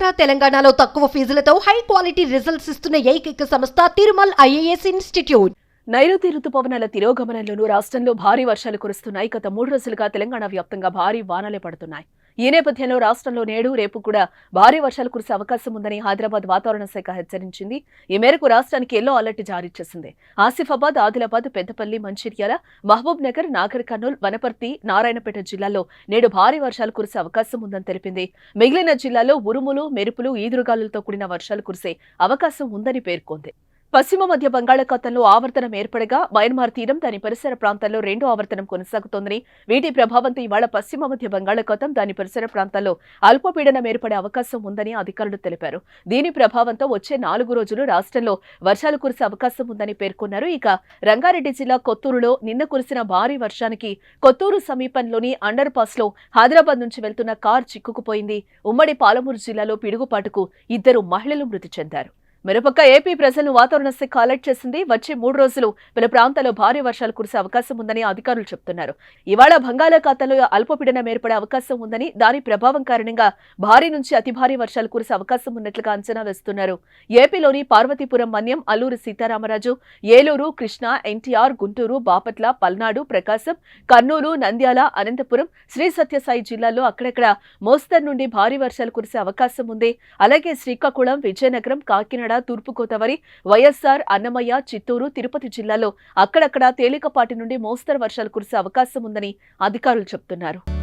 ఆంధ్ర తెలంగాణలో తక్కువ ఫీజులతో high quality results ఇస్తున్న ఏకైక సంస్థ తిరుమల్ ఐఏఎస్ ఇన్స్టిట్యూట్. నైరుతి రుతుపవనాల తిరోగమనంలోనూ రాష్ట్రంలో భారీ వర్షాలు కురుస్తున్నాయి. గత మూడు రోజులుగా తెలంగాణ వ్యాప్తంగా భారీ వానలే పడుతున్నాయి. ఈ నేపథ్యంలో రాష్ట్రంలో నేడు రేపు కూడా భారీ వర్షాలు కురిసే అవకాశం ఉందని హైదరాబాద్ వాతావరణ శాఖ హెచ్చరించింది. ఈ మేరకు రాష్ట్రానికి ఎల్లో అలర్ట్ జారీ చేసింది. ఆసిఫాబాద్ ఆదిలాబాద్ పెద్దపల్లి మంచిర్యాల మహబూబ్ నగర్ నాగర్ కర్నూల్ వనపర్తి నారాయణపేట జిల్లాల్లో నేడు భారీ వర్షాలు కురిసే అవకాశం ఉందని తెలిపింది. మిగిలిన జిల్లాల్లో ఉరుములు మెరుపులు ఈదురుగాలులతో కూడిన వర్షాలు కురిసే అవకాశం ఉందని పేర్కొంది. పశ్చిమ మధ్య బంగాళాఖాతంలో ఆవర్తనం ఏర్పడగా మయన్మార్ తీరం దాని పరిసర ప్రాంతాల్లో రెండో ఆవర్తనం కొనసాగుతోందని వీటి ప్రభావంతో ఇవాళ పశ్చిమ మధ్య బంగాళాఖాతం దాని పరిసర ప్రాంతాల్లో అల్పపీడనం ఏర్పడే అవకాశం ఉందని అధికారులు తెలిపారు. దీని ప్రభావంతో వచ్చే నాలుగు రోజులు రాష్ట్రంలో వర్షాలు కురిసే అవకాశం ఉందని పేర్కొన్నారు. ఇక రంగారెడ్డి జిల్లా కొత్తూరులో నిన్న కురిసిన భారీ వర్షానికి కొత్తూరు సమీపంలోని అండర్ పాస్లో హైదరాబాద్ నుంచి వెళ్తున్న కార్ చిక్కుకుపోయింది. ఉమ్మడి పాలమూరు జిల్లాలో పిడుగుపాటుకు ఇద్దరు మహిళలు మృతి చెందారు. మరోపక్క ఏపీ ప్రజలను వాతావరణ శాఖ అలర్ట్ చేసింది. వచ్చే మూడు రోజులు పలు ప్రాంతాల్లో భారీ వర్షాలు కురిసే అవకాశం ఉందని అధికారులు చెబుతున్నారు ఇవాళ బంగాళాఖాతంలో అల్పపీడనం ఏర్పడే అవకాశం ఉందని దాని ప్రభావం కారణంగా భారీ నుంచి అతి భారీ వర్షాలు కురిసే అవకాశం ఉన్నట్లుగా అంచనా వేస్తున్నారు. ఏపీలోని పార్వతీపురం మన్యం అల్లూరు సీతారామరాజు ఏలూరు కృష్ణా ఎన్టీఆర్ గుంటూరు బాపట్ల పల్నాడు ప్రకాశం కర్నూలు నంద్యాల అనంతపురం శ్రీ సత్యసాయి జిల్లాల్లో అక్కడక్కడ మోస్తరు నుండి భారీ వర్షాలు కురిసే అవకాశం ఉంది. అలాగే శ్రీకాకుళం విజయనగరం కాకినాడ తూర్పుగోదావరి వైఎస్సార్ అన్నమయ్య చిత్తూరు తిరుపతి జిల్లాలో అక్కడక్కడ తేలికపాటి నుండి మోస్తరు వర్షాలు కురిసే అవకాశం ఉందని అధికారులు చెబుతున్నారు